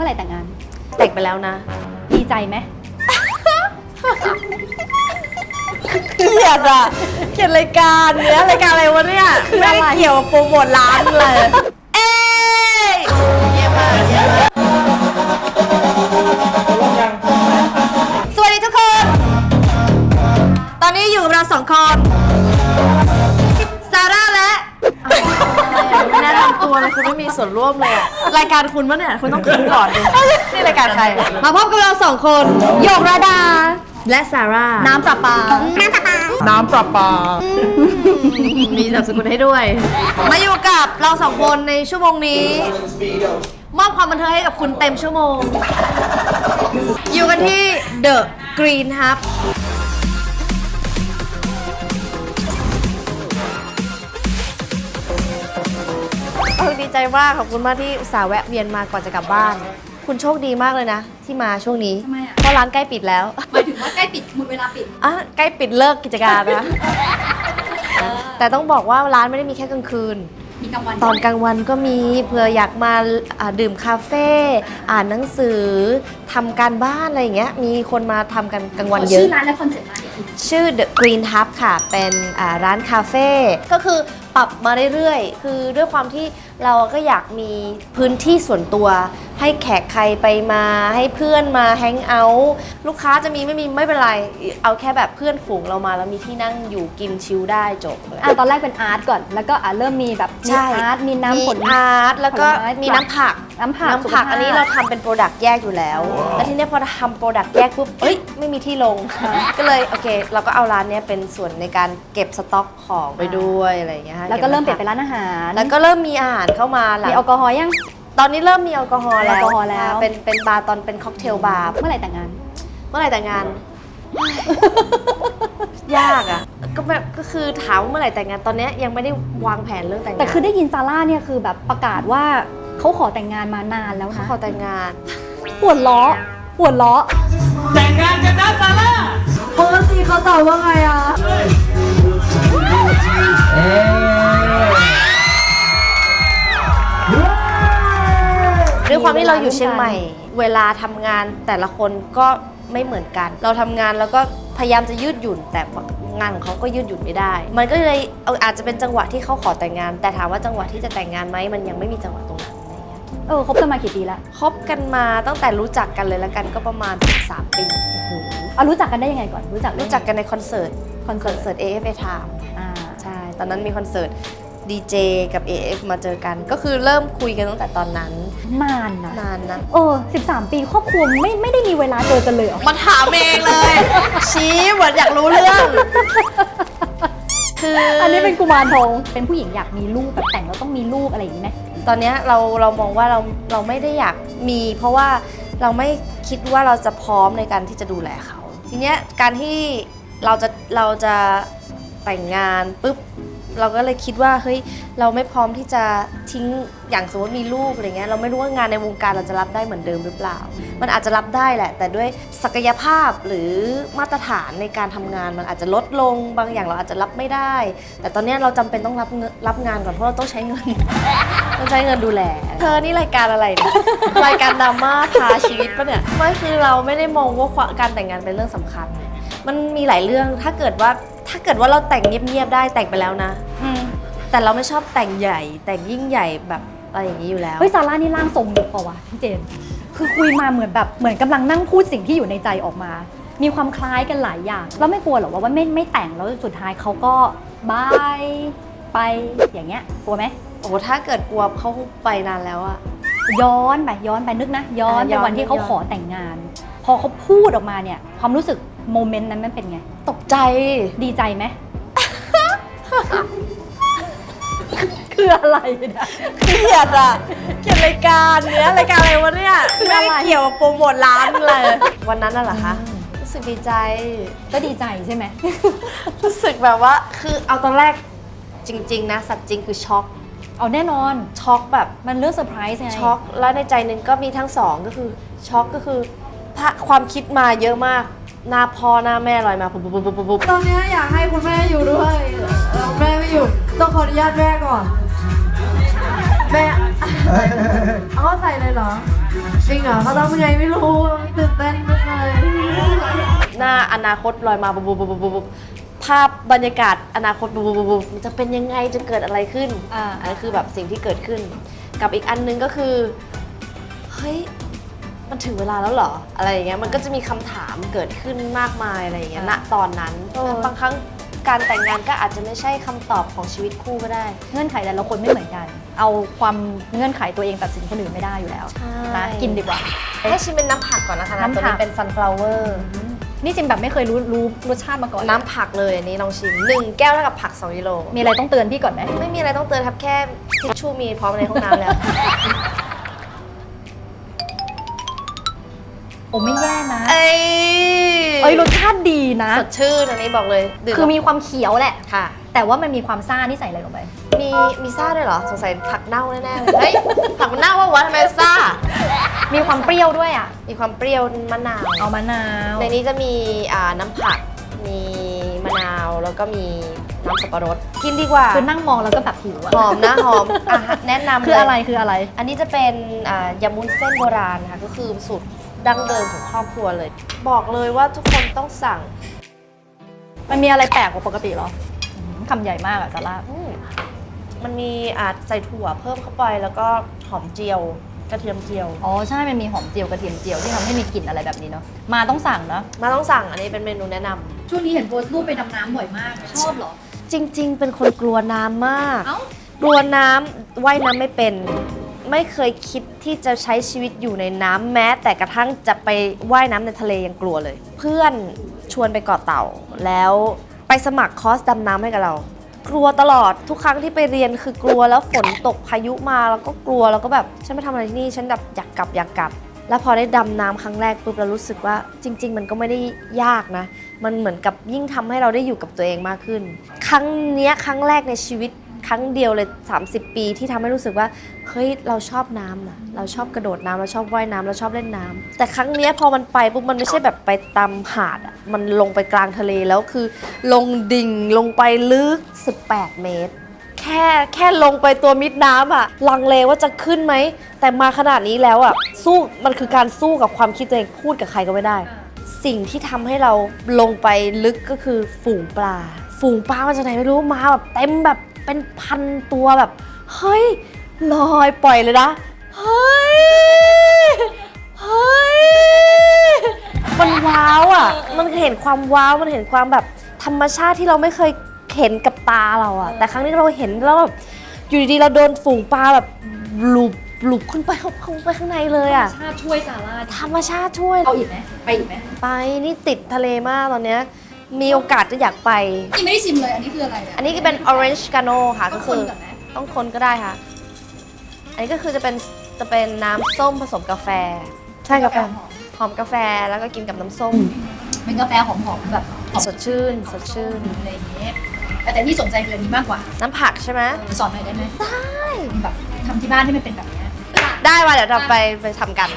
มื่อไหร่แต่งงาน แต่งไปแล้วนะดีใจไหมเกลียดอะเกลียดรายการเนี้ยรายการอะไรวะเนี่ยไม่ได้เกี่ยวกับโปรโมทร้านเลย เอ้ยเยี่ยมมากเยี่ยมมากสวัสดีทุกคน ตอนนี้อยู่กับเราสองคน นะนำตัวเลยคุณไม่มีส่วนร่วมเลยอะรายการคุณปะเนี่ยคุณต้องขึ้นก่อนดินี่รายการใครมาพบกับเราสองคนโยกราดา และซาร่าน้ำประปา น้ำประปา มีนามสกุลให้ด้วย มาอยู่กับเราสองคนในชั่วโมงนี้ มอบความบันเทิงให้กับคุณเต็มชั่วโมง อยู่กันที่ The Green Hub ใจมากขอบคุณมากที่อุตส่าห์แวะเวียนมาก่อนจะกลับบ้าน คุณโชคดีมากเลยนะ ที่มาช่วงนี้ ทำไมอะ เพราะร้านใกล้ปิดแล้วหมายถึงว่าใกล้ปิดหมดเวลาปิด อะใกล้ปิดเลิกกิจการนะ แต่ต้องบอกว่าร้านไม่ได้มีแค่กลางคืน มีกลางวันตอนกลางวันก็มีเผื่ออยากมาอ่าดื่มคาเฟ่อ่านหนังสือทำการบ้านอะไรอย่างเงี้ยมีคนมาทำกันกลางวันเยชื่อะ อร้านและคอนเซ็ปต์ร้านอีกทีชื่อ The Green Hub ค่ะ เป็นอ่าร้านคาเฟ่ก็คือ ปรับมาเรื่อยๆ คือด้วยความที่เราก็อยากมีพื้นที่ส่วนตัว ให้แขกใครไปมาให้เพื่อนมาแฮงเอาท์ลูกค้าจะมีไม่มีไม่เป็นไร เอาแค่แบบเพื่อนฝูงเรามา แล้วมีที่นั่งอยู่กินชิลได้จบเลย อะตอนแรกเป็นอาร์ตก่อน แล้วก็อะเริ่มมีแบบมีใช่ อาร์ตมีน้ำผล มีอาร์ตแล้วก็ผลไม้มีน้ำผักน้ำผักน้ำผักสุขภาพ อันนี้เราทำเป็นโปรดักต์แยกอยู่แล้ว แล้วทีเนี้ยพอทำโปรดักต์แยกปุ๊บเอ้ยไม่มีที่ลง ก็เลยโอเค เราก็เอาร้านเนี้ยเป็นส่วนในการเก็บสต็อกของไปด้วยอะไรอย่างเงี้ยค่ะแล้วก็เริ่มเปลี่ยนบเป็นร้านอาหารแล้วก็เริ่มมีอาหารเข้ามาหลัง มีแอลกอฮอล์ยัง ตอนนี้เริ่มมีแอลกอฮอล์แล้วแอลกอฮอล์แล้ว เป็นเป็นบาร์ตอนเป็นค็อกเทลบาร์เมื่อไหร่แต่งงาน เมื่อไหร่แต่งงาน ยากอะ ก็แบบก็คือถามว่าเมื่อไหร่แต่งงานตอนเนี้ยยังไม่ได้วางแผนเรื่องแต่งงานแต่คือได้ยินซาร่าเนี่ยคือแบบประกาศว่าเขาขอแต่งงานมานานแล้วเขานะขอแต่งงานปวดล้อปวดล้อ แต่งงานกันนะซาร่าปกติเขาตอบว่าไงอะเอ๊ะ ความที่เราอยู่เชียงใหม่ เวลาทำงานแต่ละคนก็ไม่เหมือนกัน เราทำงานแล้วก็พยายามจะยืดหยุ่น แต่งานของเขาก็ยืดหยุ่นไม่ได้ มันก็เลยเอาอาจจะเป็นจังหวะที่เขาขอแต่งงาน แต่ถามว่าจังหวะที่จะแต่งงานไหมมันยังไม่มีจังหวะตรงนั้นอะไรเงี้ยเออคบกันมากี่ปีแล้วคบกันมาตั้งแต่รู้จักกันเลยแล้วกันก็ประมาณ 13 ปีเอารู้จักกันได้ยังไงก่อนรู้จักได้รู้จักกันในคอนเสิร์ตคอนคเสิอนร์ตเสิร์ต AFA Time อ่าใช่ตอนนั้นมีคอนเสิร์ต ดีเจกับ AF มาเจอกัน ก็คือเริ่มคุยกันตั้งแต่ตอนนั้น นานนะนานนะ เออ13 ปีครอบครัวไม่ไม่ได้มีเวลาเจอกันเลยเหรอมาถามเองเลย ชี้เหมือนอยากรู้เรื่อง คืออัอันนี้เป็นกุมารทองเป็นผู้หญิงอยากมีลูกแบบแต่งแล้วต้องมีลูกอะไรอย่างนี้ไหมตอนเนี้ยเราเรามองว่าเราเราไม่ได้อยากมี เพราะว่าเราไม่คิดว่าเราจะพร้อมในการที่จะดูแลเขา ทีเนี้ยการที่เราจะเราจะแต่งงานปุ๊บ เราก็เลยคิดว่าเฮ้ยเราไม่พร้อมที่จะทิ้งอย่างสมมติมีลูกอะไรเงี้ยเราไม่รู้ว่างานในวงการเราจะรับได้เหมือนเดิมหรือเปล่า มันอาจจะรับได้แหละ แต่ด้วยศักยภาพหรือมาตรฐานในการทำงานมันอาจจะลดลงบางอย่างเราอาจจะรับไม่ได้ แต่ตอนเนี้ยเราจำเป็นต้องรับเงินรับงานก่อนเพราะเราต้องใช้เงินต้องใช้เงินดูแล เธอนี่รายการอะไรเนี่ยรายการดราม่าทาชีวิตปะเนี่ยไม่คือเราไม่ได้มองว่าความการแต่งงานเป็นเรื่องสำคัญ มันมีหลายเรื่องถ้าเกิดว่าถ้าเกิดว่าเราแต่งเงียบๆได้แต่งไปแล้วนะ แต่เราไม่ชอบแต่งใหญ่ แต่งยิ่งใหญ่แบบอะไรอย่างนี้อยู่แล้ว เฮ้ยซาร่านี่ร่างทรงเด็กเปล่าวะพี่เจน คือคุยมาเหมือนแบบเหมือนกำลังนั่งพูดสิ่งที่อยู่ในใจออกมา มีความคล้ายกันหลายอย่าง แล้วไม่กลัวเหรอว่าว่าไม่ไม่แต่งแล้วสุดท้ายเขาก็บายไปอย่างเงี้ยกลัวไหม โอ้โหถ้าเกิดกลัวเขาไปนานแล้วอะ ย้อนไปย้อนไปนึกนะย้อนอะไปย้อนวันที่เขาย้อน ขอแต่งงาน พอเขาพูดออกมาเนี่ย ความรู้สึกโมเมนต์นั้นมันเป็นไง ตกใจ ดีใจไหม คืออะไรนะ เกลียดอะเกลียดรายการเนี้ยรายการอะไรวะเนี่ยคือไม่อะไรได้เกี่ยวกับโปรโมทร้านเลย วันนั้นน่ะเหรอคะ รู้สึกดีใจ ก็ดีใจใช่ไหม รู้สึกแบบว่า คือเอาตอนแรกจริง ๆ นะ สัตว์จริงคือช็อก เอาแน่นอน ช็อกแบบ มันเรื่องเซอร์ไพรส์ไงช็อก แล้วในใจหนึ่งก็มีทั้งสองก็คือ ช็อกก็คือถ้าความคิดมาเยอะมาก หน้าพ่อหน้าแม่ลอยมาปุ๊บปุ๊บปุ๊บปุ๊บปุ๊บตอนเนี้ยอยากให้คุณแม่อยู่ด้วยเอ่อ แม่ไม่อยู่ ต้องขออนุญาตแม่ก่อน แม่เอาเข้าใส่เลยเหรอ จริงเหรอเขาต้องเป็นไงไม่รู้ตื่นเต้นมากเลยหน้าอนาคตลอยมาบุบบุบบุบบุบบุบภาพบรรยากาศอนาคตบุบบุบบุบบุบมันจะเป็นยังไงจะเกิดอะไรขึ้นอ่าอันนั้นคือแบบสิ่งที่เกิดขึ้น กับอีกอันนึงก็คือเฮ้ยมันถึงเวลาแล้วเหรออะไรอย่างเงี้ยมันก็จะมีคำถามเกิดขึ้นมากมายอะไรอย่างเงี้ยณตอนนั้นบางครั้ง การแต่งงานก็อาจจะไม่ใช่คำตอบของชีวิตคู่ก็ได้ เงื่อนไขแต่ละคนไม่เหมือนกัน เอาความเงื่อนไขตัวเองตัดสินคนอื่นไม่ได้อยู่แล้วใช่ นะกินดีกว่า ให้ชิมเป็นน้ำผักก่อนนะคะน้ำผักตัวนี้เป็น sunflower นี่จริงแบบไม่เคยรู้รู้รสชาติมาก่อนน้ำผักเลยอันนี้ลองชิม1แก้วเท่ากับผัก2กิโลมีอะไรต้องเตือนพี่ก่อนไหมไม่มีอะไรต้องเตือนครับแค่ทิชชู่มีพร้อมในห้องน้ำแล้ว โอ้ไม่แย่นะ เอ้ย เอ้ยรสชาติดีนะ สดชื่นอันนี้บอกเลยดื่คือมีความเขียวแหละ ค่ะ แต่ว่ามันมีความซ่าที่ใส่อะไรลงไป มีมีซ่าด้วยเหรอสงสัยผักเน่าแน่ๆเลยเฮ้ยผักมันเน่าวะวะทำไมซ่า มีความเปรี้ยวด้วยอะ มีความเปรี้ยวมะนาวเอามะนาวในนี้จะมีอ่าน้ำผักมีมะนาวแล้วก็มีน้ำสับปะรดกินดีกว่าคือนั่งมองแล้วก็แบบหิวอะหอมนะหอมอะแนะนำคืออะไรเลยคืออะไร อันนี้จะเป็นอ่ายำมุ้นเส้นโบราณค่ะก็คือสูตร ดั้งเดิมของครอบครัวเลย บอกเลยว่าทุกคนต้องสั่ง มันมีอะไรแปลกกว่าปกติเหรออื้อหือคำใหญ่มากอะซาร่าอืมมันมีอาจใส่ถั่วเพิ่มเข้าไปแล้วก็หอมเจียว กระเทียมเจียว อ๋อใช่ มันมีหอมเจียวกระเทียมเจียวที่ทำให้มีกลิ่นอะไรแบบนี้เนาะ มาต้องสั่งเนาะมาต้องสั่งอันนี้เป็นเมนูแนะนำช่วงนี้เห็นโพสต์รูปไปดำน้ำบ่อยมาก ชอบเหรอ จริง ๆ เป็นคนกลัวน้ำมาก เอ้า กลัวน้ำว่ายน้ำไม่เป็น ไม่เคยคิดที่จะใช้ชีวิตอยู่ในน้ำแม้ แต่กระทั่งจะไปว่ายน้ำในทะเลยังกลัวเลย เพื่อนชวนไปเกาะเต่า แล้วไปสมัครคอร์สดำน้ำให้กับเรา กลัวตลอดทุกครั้งที่ไปเรียนคือกลัวแล้วฝนตกพายุมาแล้วก็กลัวแล้วก็แบบฉันไม่ทำอะไรที่นี่ฉันแบบอยากกลับอยากกลับ แล้วพอได้ดำน้ำครั้งแรกปุ๊บเรารู้สึกว่าจริง ๆ มันก็ไม่ได้ยากนะ มันเหมือนกับยิ่งทำให้เราได้อยู่กับตัวเองมากขึ้น ครั้งเนี้ยครั้งแรกในชีวิต รั้งเดียวเลย 30 ปีที่ทำให้รู้สึกว่าเฮ้ยเราชอบน้ำนะเราชอบกระโดดน้ำเราชอบว่ายน้ำเราชอบเล่นน้ำแต่ครั้งเนี้ยพอมันไปปุ๊บมันไม่ใช่แบบไปตามหาดอะมันลงไปกลางทะเลแล้วคือ ลงดิ่งลงไปลึก 18 เมตร แค่แค่ลงไปตัวมิดน้ำอะลังเลว่าจะขึ้นไหม แต่มาขนาดนี้แล้วอะสู้มันคือการสู้กับความคิดตัวเองพูดกับใครก็ไม่ได้ สิ่งที่ทำให้เราลงไปลึกก็คือฝูงปลาฝูงปลามาจากไหนไม่รู้มาแบบเต็มแบบ เป็นพันตัวแบบ เฮ้ยลอยปล่อยเลยนะ เฮ้ย เฮ้ย มันว้าวอะ มันเห็นความว้าว มันเห็นความแบบธรรมชาติที่เราไม่เคยเห็นกับตาเราอะ แต่ครั้งนี้เราเห็นแล้วแบบอยู่ดีๆเราโดนฝูงปลาแบบหลุบหลุบขึ้นไปเข้าไปข้างในเลยอะชาติช่วยซาร่าธรรมชาติช่วย เอาอีกไหมไปอีกไหมไปนี่ติดทะเลมากตอนเนี้ย มีโอกาสจะอยากไปนี่ไม่ได้ชิมเลยอันนี้คืออะไระอันนี้ก็เป็น orange cano ค่ะต้ก็องคคืนอ ก่อนไหมต้องคนก็ได้ค่ะ อันนี้ก็คือจะเป็นจะเป็นน้ำส้มผสมกาแฟ ใช่กาแฟหอมหอมกาแฟแล้วก็กินกับน้ำส้ม เป็นกาแฟหอมๆแบบหอมสดชื่น สดชื่น อะไรอย่างเงี้ยแต่แต่ที่สนใจคืออันนี้มากกว่าน้ำผักใช่ไหมสอนหน่อยได้ไหมได้แบบทำที่บ้านที่มันเป็นแบบเนี้ย ได้ว่าเดี๋ยวเราไปไปทำกัน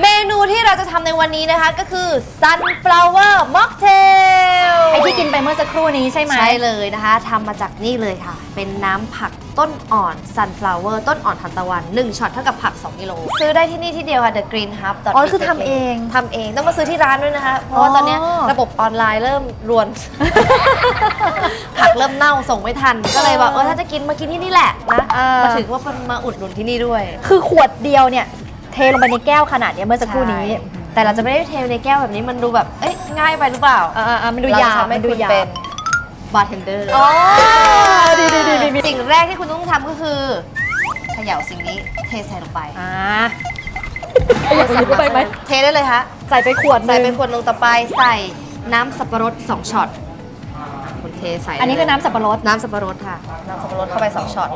เมนูที่เราจะทำในวันนี้นะคะก็คือ sunflower mocktail ไอที่กินไปเมื่อสักครู่นี้ใช่ไหม ใช่เลยนะคะทำมาจากนี่เลยค่ะ เป็นน้ำผัก ต้นอ่อน sunflower ต้นอ่อนทานตะวัน 1ช็อตเท่ากับผัก 2กิโลซื้อได้ที่นี่ที่เดียวค่ะ the green hub อ๋อคือทำเองทำเองต้องมาซื้อที่ร้านด้วยนะคะ เพราะว่าตอนเนี้ยอ๋อระบบออนไลน์เริ่มรวน ผักเริ่มเน่าส่งไม่ทัน ก็เลยว่าเออถ้าจะกินมากินที่นี่แหละนะเออ มาถึงว่ามาอุดหนุนที่นี่ด้วย คือขวดเดียวเนี่ย เทลงไปในแก้วขนาดเนี้ยเมื่อสักครู่นี้ ใช่ แต่เราจะไม่ได้เทในแก้วแบบนี้มันดูแบบเอ้ยง่ายไปหรือเปล่า อ่าๆมันดูเรจะยาวทำให้มันดูคุณยาวเป็น บาร์เทนเดอร์อ๋อดีดีดีดีสิ่งแรกที่คุณต้องทำก็คือเขย่าสิ่งนี้เทใส่ลงไปอ่าอยากใส่เข้าไปไหมเทได้เลยฮะใส่ไปขวดหใส่นึ่งเป็นขวดลงต่อไปใส่น้ำสับปะรด2ช็อตคุณเทใส่อันนี้คือน้ำสับปะรดน้ำสับปะรดค่ะ น้ำสับปะรดเข้าไป2ช็อต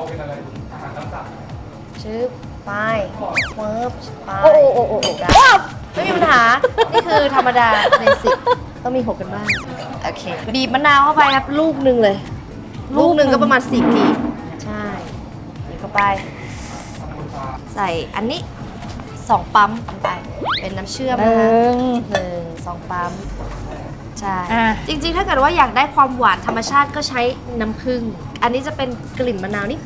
ชึบไปเวิร์บไปโอ้โอ้โอ้โอ้โอ้ได้ไม่มีปัญหา นี่คือธรรมดาเบสิกต้องมีหกกันบ้าง โอเค บีบมะนาวเข้าไปครับลูกหนึ่งเลย ลูกหนึ่งก็ประมาณสี่กีบใช่บีบเข้าไป ใส่อันนี้สองปั๊มไปเป็นน้ำเชื่อมหนะคะนึ่งหนึ่งสองปั๊มใช่อะจริงๆ ถ้าเกิดว่าอยากได้ความหวานธรรมชาติก็ใช้น้ำผึ้งอันนี้จะเป็นกลิ่นมะนาวนี่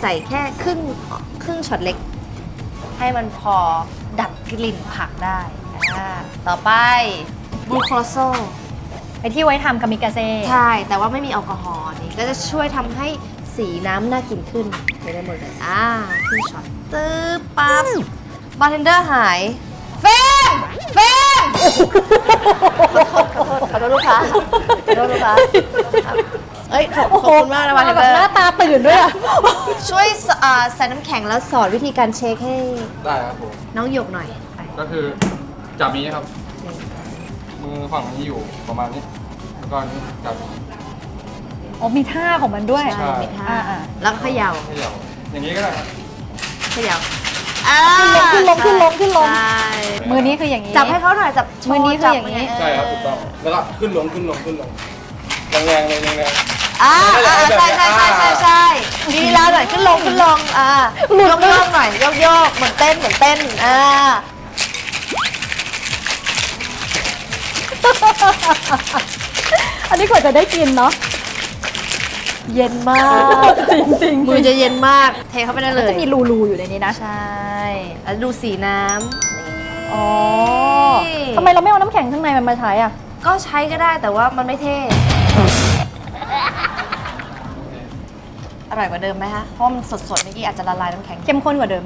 ใส่แค่ครึ่งครึ่งช็อตเล็ก ให้มันพอดับกลิ่นผักได้อ่าต่อไปบูโครโซ ไอที่ไว้ทำกามิกาเซ่ใช่ แต่ว่าไม่มีแอลกอฮอล์นี่ก็จะช่วยทำให้สีน้ำน่ากินขึ้นไม่ได้หมดเลย อ่าขึ้นช็อตตื้อปั๊บบาร์เทนเดอร์หาย เฟมเฟมขอโทษลูกค้าขอโทษลูกค้าเอ้ยขอบขอบคุณมากนะบาร์เทนแบเดบอหน้าร์ตาตื่นด้วยอะช่วยสอ่าใส่น้ำแข็งแล้วสอนวิธีการเช็คให้ได้ครับผม น้องหยกหน่อย ก็คือจับนี้ครับ มือฝั่งนี้อยู่ประมาณนี้ แล้วก็อันนี้จับ อ๋อมีท่าของมันด้วย ใช่มีท่าอ่า แล้วก็เขย่าเขย่าอย่างนี้ก็ได้ครับ เขย่าอ่าขึ้นลงขึ้นลงขึ้นลง ใช่มือนี้คืออย่างนี้ จับให้เขาหน่อยจับมือนี้คืออย่างนี้นี้ ใช่ครับถูกต้องแล้วก็ขึ้นลงขึ้นลงขึ้นลงแรงๆเลยแรงอ่าไม่ได้อ่าแบบใช่ใช่ใช่อ่าใช่ใช่ดีแล้วหน่อยขึ้นลงขึ้นลงอ่าโยกโยกหน่อยโยกโยกเหมือนเต้นเหมือนเต้นอ่า อันนี้กว่าจะได้กินเนาะเย็นมาก จริงจริงมือจะเย็นมาก เทเข้าไปได้เลยจะมีรูรูๆอยู่ในนี้นะ ใช่แล้วดูสีน้ำอ๋อนี่ทำไมเราไม่เอาน้ำแข็งข้างในมันมาใช้อะก็ใช้ก็ได้แต่ว่ามันไม่เท่ อร่อยกว่าเดิมไหมคะเพราะมันสดๆเมื่อกี้อาจจะละลายน้ำแข็ง เข้มข้นกว่าเดิม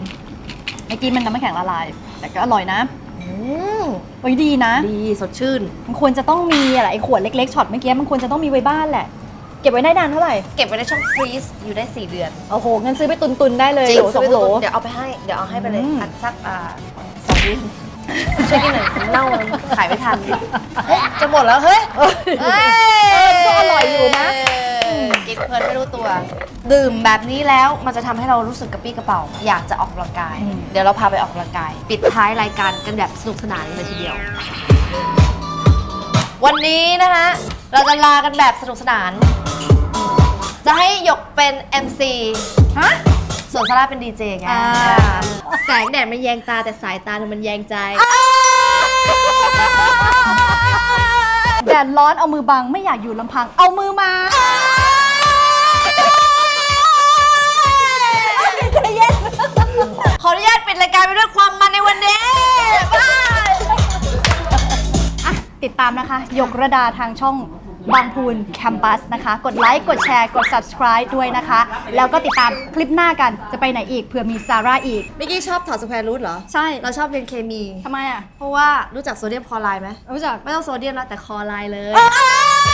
เมื่อกี้มันน้ำแข็งละลาย แต่ก็อร่อยนะอืม โอ้ยดีนะ ดีสดชื่น มันควรจะต้องมีอะไรไอ้ขวดเล็กๆช็อตเมื่อกี้มันควรจะต้องมีไว้บ้านแหละ เก็บไว้ได้นานเท่าไหร่ เก็บไว้ในช่องฟรีซอยู่ได้ 4 เดือนโอ้โหงั้นซื้อไปตุนๆได้เลยจริโหลงสองโหลเดี๋ยวเอาไปให้ เดี๋ยวเอาให้ไปเลยอืม อันสักอ่าสองวิช่วยกินหน่อยเน่าขายไม่ทัน เฮ้ย จะหมดแล้ว เฮ้ยเฮ้ย เออก็อร่อยอยู่นะกิน เพลินไม่รู้ตัว ดื่มแบบนี้แล้วมันจะทำให้เรารู้สึกกระปี้กระเป๋า อยากจะออกกำลังกาย อืม เดี๋ยวเราพาไปออกกำลังกาย ปิดท้ายรายการกันแบบสนุกสนานเลยทีเดียว วันนี้นะคะเราจะลากันแบบสนุกสนาน จะให้หยกเป็น MC ฮะ ส่วนซาร่าเป็นดีเจไงอ่า แสงแดดมันแยงตาแต่สายตาเธอมันแยงใจ แดดร้อนเอามือบังไม่อยากอยู่ลำพังเอามือมา ออนุญาตปิดรายการไปด้วยความมันในวันนี้บายอะติดตามนะคะ ยกระดาทางช่องบางพูนแคมปัสนะคะ กดไลค์ กดแชร์ กด subscribe ด้วยนะคะ แล้วก็ติดตามคลิปหน้ากัน จะไปไหนอีกเผื่อมีซาร่าอีก เมื่อกี้ชอบถอดสแควร์รูทเหรอ ใช่ เราชอบเรียนเคมี ทำไมอะ เพราะว่ารู้จักโซเดียมคลอไรด์ไหมรู้จัก ไม่ต้องโซเดียมแล้วแต่คลอไรด์เลยอ้าว